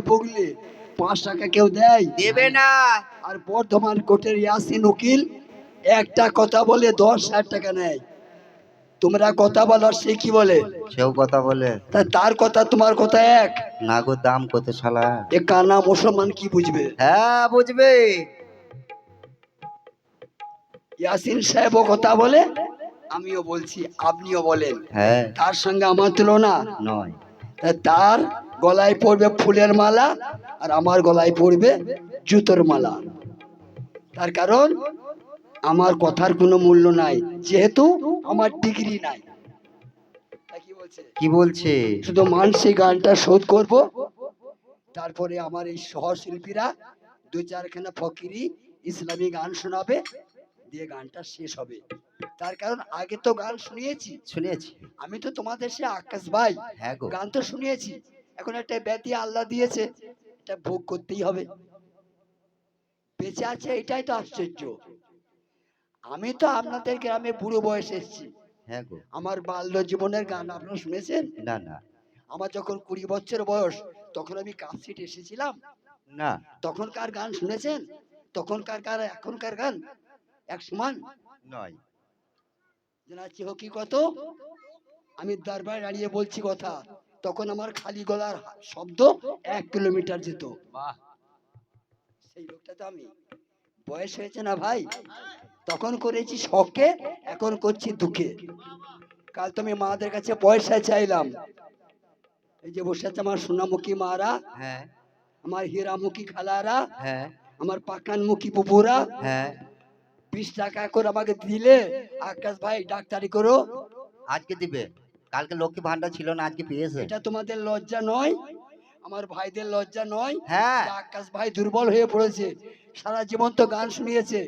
বগলে পাঁচ টাকা কেউ দেয়? দেবে না। আর বর্ধমান কোর্টের ইয়াসিন উকিল একটা কথা বলে দশ হাজার টাকা নেয়। তোমরা কথা বলো আর সে কি বলে? সেও কথা বলে। তা তার কথা তোমার কথা এক? না গো দাম কত শালা? এ কানা মুসলমান কি বুঝবে? হ্যাঁ বুঝবে। ইয়াসিন সাহেবও কথা বলে আমিও বলছি আপনিও বলেন। হ্যাঁ। তার সঙ্গে আমার তুলনা? নয়। তার গলায় পড়বে ফুলের মালা আর আমার গলায় পড়বে জুতোর মালা। তার কারণ আমার কথার কোনো মূল্য নাই যেহেতু আমার ডিগ্রি নাই। কি বলছে? শুধু মানসিক গানটা শোধ করব তারপরে আমার এই সহশিল্পীরা দু চারখানা ফকিরি ইসলামী গান শোনাবে দিয়ে গানটা শেষ হবে। তার কারণ আগে তো গান শুনিয়েছি। শুনেছি। আমি তো তোমাদের সে আকাশ ভাই হ্যাঁ গান তো শুনিয়েছি। এখন একটা ব্যতি আল্লাহ দিয়েছে এটা ভোগ করতেই হবে। বেঁচে আছে এটাই তো আশ্চর্য। আমি তো আপনাদের গ্রামে বুড়ো বয়সে এসেছি। হ্যাঁ গো। আমার বাল্য জীবনের গান আপনারা শুনেছেন? না না। আমার যখন কুড়ি বছর বয়স তখন আমি কাপসিট এসেছিলাম। না। তখনকার গান শুনেছেন? তখনকার গান এখনকার গান? এক সমান? নয়। জানাচ্ছি হকি কত? আমি দরবারে দাঁড়িয়ে বলছি কথা। তখন আমার খালি গলার শব্দ এক কিলোমিটার যেত। সেই লোকটা তো আমি। বয়স হয়েছে না ভাই? তখন করেছি শখে এখন করছি দুঃখে। কাল তো আমি মাদের কাছে পয়সা চাইলাম। এই যে বসে আছে আমার সোনামুখী মারা হ্যাঁ। আমার হীরামুখী খালারা হ্যাঁ। আমার পাকানমুখী বুবুরা হ্যাঁ। বিশ টাকা করে আমাকে দিলে আকাশ ভাই ডাক্তারি করো। আজকে দিবে? কালকে লক্ষ্মী ভান্ডার ছিল না আজকে পেয়েছে এটা তোমাদের লজ্জা নয় আমার ভাইদের লজ্জা নয়। হ্যাঁ। আকাশ ভাই দুর্বল হয়ে পড়েছে সারা জীবন তো গান শুনিয়েছে।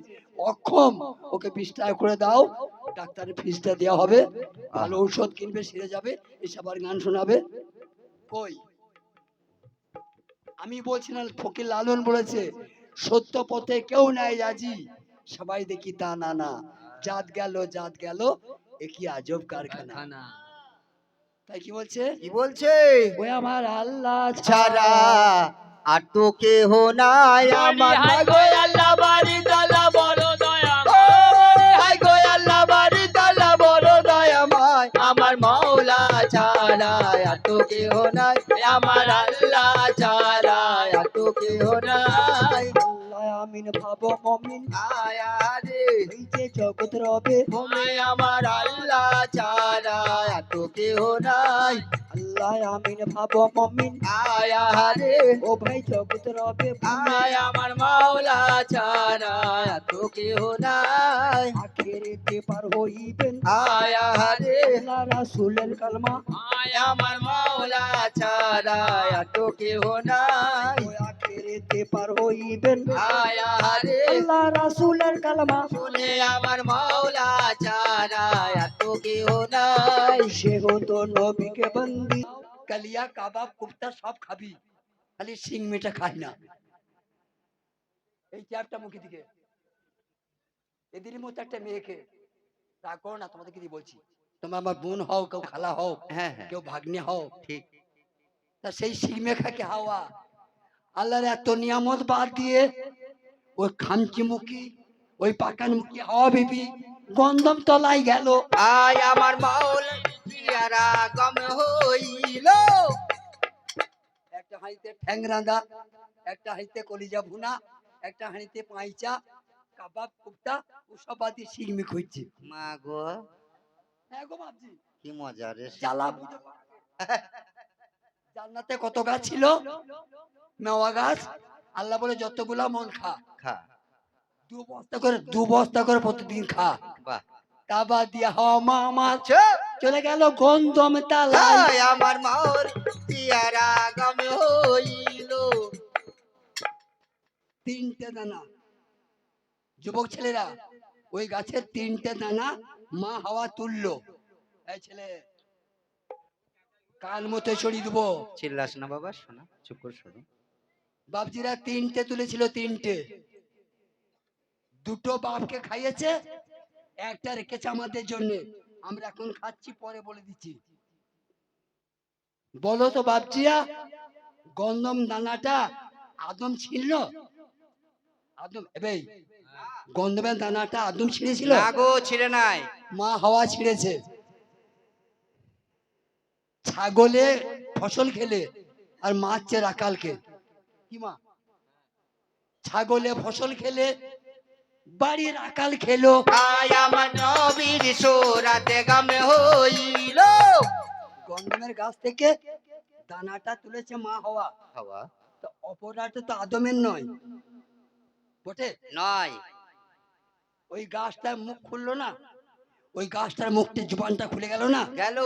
অক্ষম ওকে বিশ টাকা করে দাও ডাক্তারের ফিসটা দেওয়া হবে। ভালো ঔষধ কিনবে সেরে যাবে এসব আর গান শোনাবে। কই? আমি বলছি না ফকির লালন বলেছে সত্য পথে কেউ নাই আজি সবাই দেখি তা না না। জাত গেল জাত গেল এ কি আজব কারখানা। তাই কি বলছে? কি বলছে? ওই আমার আল্লাহ ছাড়া। আর তো কেহ নাই আমার হাই গো আল্লাহ বাড়ি তালা বড় দয়া হাই গো আল্লাহ বাড়ি তালা বড় দয়াময় আমার মাওলা ছাড়া আর তো কেহ নাই। আমার আল্লাহ ছাড়া আর তো কেহ নাই। আল্লাহ আমিন ভাবো মমিন। আয়া রে জগৎ রবে। তুমি আমার আল্লাহ ছাড়া আর তো কেহ নাই। আল্লাহ আমিন ভাবো মমিন। আয়া রে ও ভাই জগৎ রবে। আয় আমার মাওলা ছাড়া আর তো কেহ নাই। আখেরেতে পার হইবেন? আয়া রে রাসূলের কালমা। আয় আমার মাওলা ছাড়া আর তো কেহ নাই। ওই পার হইবেন আল্লাহ রাসূলের কালমা। শুনে আমার মাওলা ছাড়া আর তো কেহ নাই। সে হতো নবীকে বন্দি। কালিয়া কাবাব কুফতা সব খাবি। খালি সিং মিটা খাই না। এই চারটা মুখি দিকে। এদেরই মতো একটা মেয়েকে তা করো না তোমাদেরকে দিয়ে বলছি। তোমরা আমার বোন হও কেউ খালা হও হ্যাঁ হ্যাঁ। কেউ ভাগ্নে হও। ঠিক। তা সেই সিমেখাকে হাওয়া? আল্লাহর এত নিয়ামত বাদ দিয়ে ওই খামচি মুখী ওই পাকান মুখী হাওয়া বিবি গন্ধম তলায় গেল। আয় আমার মাওলা জিয়ারা গম হইল। একটা হাঁড়িতে ঠ্যাং রাঁধা একটা হাঁড়িতে কলিজা ভুনা একটা হাঁড়িতে পাইচা কাবাব কুপ্তা ওসব বাদ সিগমি খুঁজছে। মা গো। হ্যাঁ গো বাবজি কি মজা রে। জ্বালা জান্নাতে কত গাছ ছিল? গাছ আল্লাহ বলে যতগুলা মন খা। খা। দু বস্তা করে দু বস্তা করে প্রতিদিন খা। বাহ। দিয়া মা চলে গেল গন্ধম আমার মাওর গম হইল। তিনটে দানা। যুবক ছেলেরা ওই গাছের তিনটে দানা মা হাওয়া তুললো। এই ছেলে কান মতো ছড়িয়ে দেবো। চিল্লাস না বাবা শোনা চুপ করে শোনো। বাপজিরা তিনটে তুলেছিল তিনটে। দুটো বাপকে খাইয়েছে একটা রেখেছে আমাদের জন্য। আমরা এখন খাচ্ছি পরে বলে দিচ্ছি। বলো তো বাপজিয়া গন্ধম দানাটা আদম ছিল আদম এবেই গন্ধমের দানাটা আদম ছিঁড়েছিল? না গো ছিঁড়ে নাই। মা হাওয়া ছিঁড়েছে। ছাগলে ফসল খেলে আর মাছ রাকালকে কি মা ছাগলে ফসল খেলে বাড়ির আকাল খেলো। আমার নবীর সোরাতে গামে হইল। গন্ধমের গাছ থেকে দানাটা তুলেছে মা হওয়া। হাওয়া? তো অপরাধ তো আদমের নয় বটে? নয়। ওই গাছটার মুখ খুললো না ওই গাছটার মুখটি জুবানটা খুলে গেল না। গেল।